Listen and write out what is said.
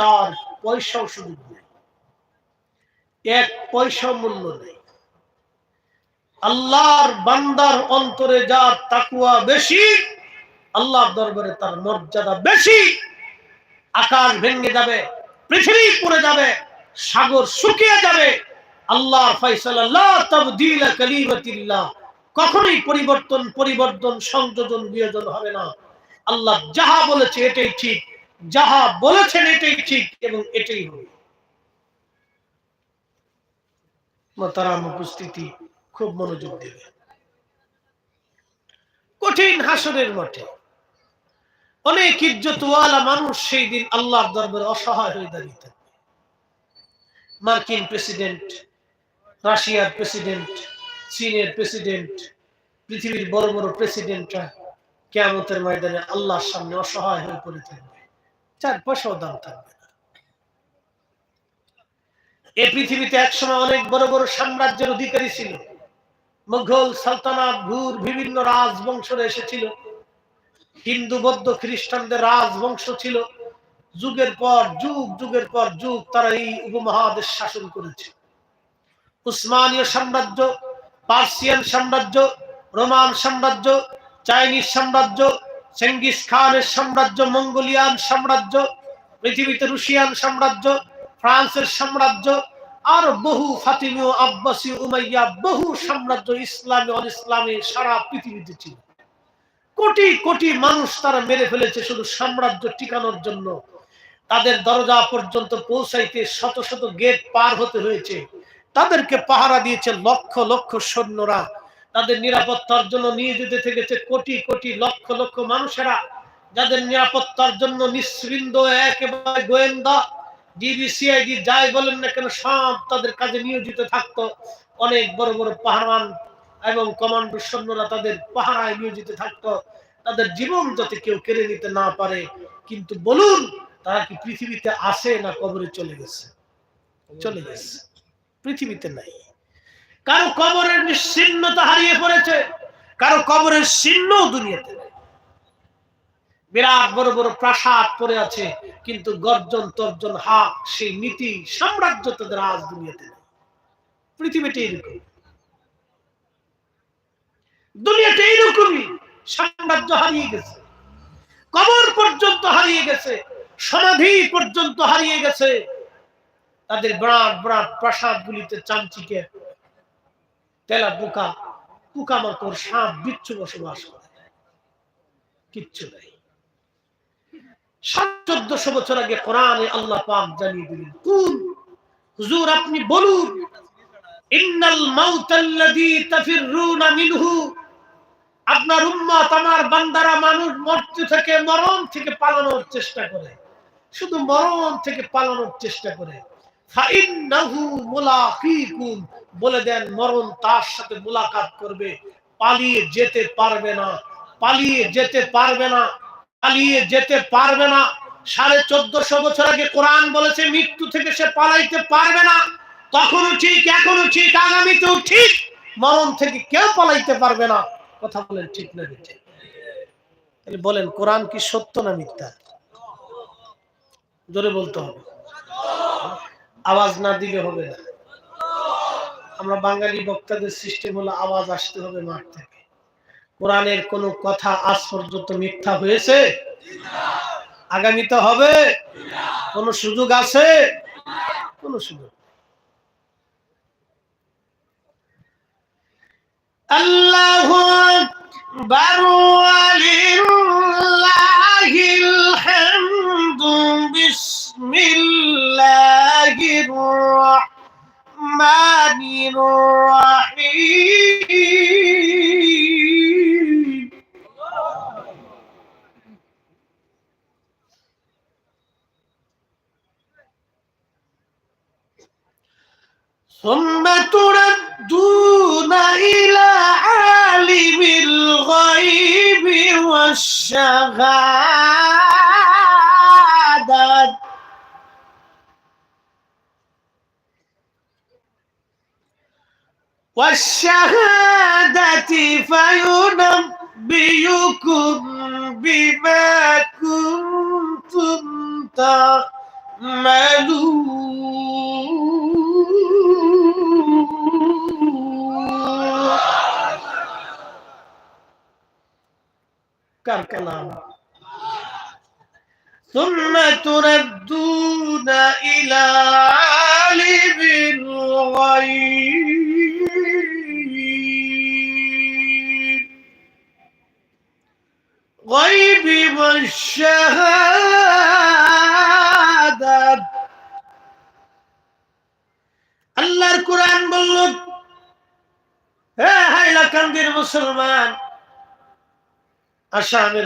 চার পয়সাও সুযোগ নেই। এক পয়সা মূল্য নেই। আল্লাহর বান্দার অন্তরে যার তাকুয়া বেশি, আল্লাহর দরবারে তার মর্যাদা বেশি, আকাশ ভেঙে যাবে, পৃথিবী পড়ে যাবে, সাগর শুকিয়ে যাবে, আল্লাহর কালিমাতিল্লাহ। কখনোই পরিবর্তন পরিবর্তন, সংযোজন, বিয়োজন হবে না। আল্লাহ যাহা বলেছে এটাই ঠিক। যাহা বলেছেন এটাই ঠিক এবং এটাই হবে। মোতারাম উপস্থিতি খুব মনোযোগ দেবে। কঠিন হাসরের মাঠে অনেক ইজ্জতওয়ালা মানুষ সেই দিন আল্লাহর দরবারে অসহায় হয়ে দাঁড়িয়ে থাকবে। মার্কিন প্রেসিডেন্ট, রাশিয়ার প্রেসিডেন্ট, চীনের প্রেসিডেন্ট, পৃথিবীর বড় বড় প্রেসিডেন্টরা কেয়ামতের ময়দানে আল্লাহর সামনে অসহায় হয়ে পড়ে থাকবে। চার পয়সাও দাম থাকবে এই পৃথিবীতে একসময় অনেক বড় বড় সাম্রাজ্যের অধিকারী ছিল। মুঘল সালতানাত ভুর বিভিন্ন রাজবংশ এসেছিল। হিন্দু, বৌদ্ধ, খ্রিস্টানদের রাজবংশ ছিল। যুগের পর যুগ, যুগের পর যুগ তারা এই উপমহাদেশ শাসন করেছে। উসমানীয় সাম্রাজ্য, পার্সিয়ান সাম্রাজ্য, রোমান সাম্রাজ্য, চাইনিজ সাম্রাজ্য চেঙ্গিস খানের সাম্রাজ্য, মঙ্গোলিয়ান সাম্রাজ্য, পৃথিবীতে রুশিয়ান সাম্রাজ্য, ফ্রান্সের সাম্রাজ্য, আর বহু ফাতিমীয়, আব্বাসী, উমাইয়া, বহু সাম্রাজ্য ইসলামী অল ইসলামী সারা পৃথিবীতে ছিল। কোটি কোটি মানুষ তারা মেরে ফেলেছে শুধু সাম্রাজ্য টিকানোর জন্য। তাদের দরজা পর্যন্ত পৌঁছাইতে শত শত গেট পার হতে হয়েছে। তাদেরকে পাহারা দিয়েছে লক্ষ লক্ষ সৈন্যরা। তাদের নিরাপত্তার জন্য নিয়োজিত থেকেছে কোটি কোটি লক্ষ লক্ষ মানুষেরা। যাদের নিরাপত্তার জন্য নিঃসৃন্দ একেবারে গোয়েন্দা ডিবিসিআইডি যাই বলেন না কেন, সব তাদের কাজে নিয়োজিত থাকতো। অনেক বড় বড় পাহারান এবং কমান্ডো সৈন্যরা তাদের পাহারায় নিয়োজিত থাকতো। তাদের জীবন যাতে কেউ কেড়ে নিতে না পারে, কিন্তু বলুন, তারা কি পৃথিবীতে আসে না কবরে চলে গেছে? চলে গেছে। পৃথিবীতে নাই। কারও কবরের নিশ্চিহ্নতা হারিয়ে পড়েছে, কারও কবরের চিহ্ন দুনিয়াতে বিরাট বড় বড় প্রাসাদ পড়ে আছে, কিন্তু গর্জন তর্জন হাক, সেই নীতি, সাম্রাজ্য তাদের আজ দুনিয়াতে নেই। পৃথিবীটা এরকম। দুনিয়াটা এইরকমই সাম্রাজ্য হারিয়ে গেছে। কবর পর্যন্ত হারিয়ে গেছে, সমাধি পর্যন্ত হারিয়ে গেছে। তাদের বিরাট বিরাট প্রাসাদ গুলিতে চামচিকে তেলা পোকা পোকামাকড় সাপ বিচ্ছু বসবাস করে। কিচ্ছু নাই। সাত, চোদ্দশো বছর আগে কোরআনে আল্লাহ পাক জানিয়ে দিলেন কোন হুজুর আপনি বলুন, ইন্নাল মিনহু, আপনার উম্মত আমার বান্দারা মানুষ মৃত্যু থেকে মরণ থেকে পালানোর চেষ্টা করে, শুধু মরণ থেকে পালানোর চেষ্টা করে। মুলাকিকুম বলে দেন, মরণ তার সাথে মুলাকাত করবে, পালিয়ে যেতে পারবে না, পালিয়ে যেতে পারবে না, পালিয়ে যেতে পারবে না। সাড়ে চোদ্দশো বছর আগে কোরআন বলেছে, মৃত্যু থেকে সে পালাইতে পারবে না। তখনও ঠিক এখনও ঠিক, আগামীতেও ঠিক। মরণ থেকে কেউ পালাইতে পারবে না। কথা বলেন ঠিক না তাহলে বলেন, কোরআন কি সত্য না মিথ্যা? জোরে বলতে হবে। আওয়াজ না দিলে হবে না। আমরা বাঙালি বক্তাদের সিস্টেম হলো আওয়াজ আসতে হবে মাঠ থেকে। কোরআনের কোন কথা আজ পর্যন্ত মিথ্যা হয়েছে? আগামীতে হবে। কোন সুযোগ আছে? কোন সুযোগ আল্লাহ আকবার ওয়ালিল্লাহিল الرحمن الرحيم. ثم تردون إلى عالم الغيب والشهادة والشهادة فينبئكم بما كنتم تعملون. كم ثم تردون إلى عالم الغيب. والشهادة আল্লাহর কোরআন বলল হ্যাঁ হাইলাকান্দির মুসলমান আসামের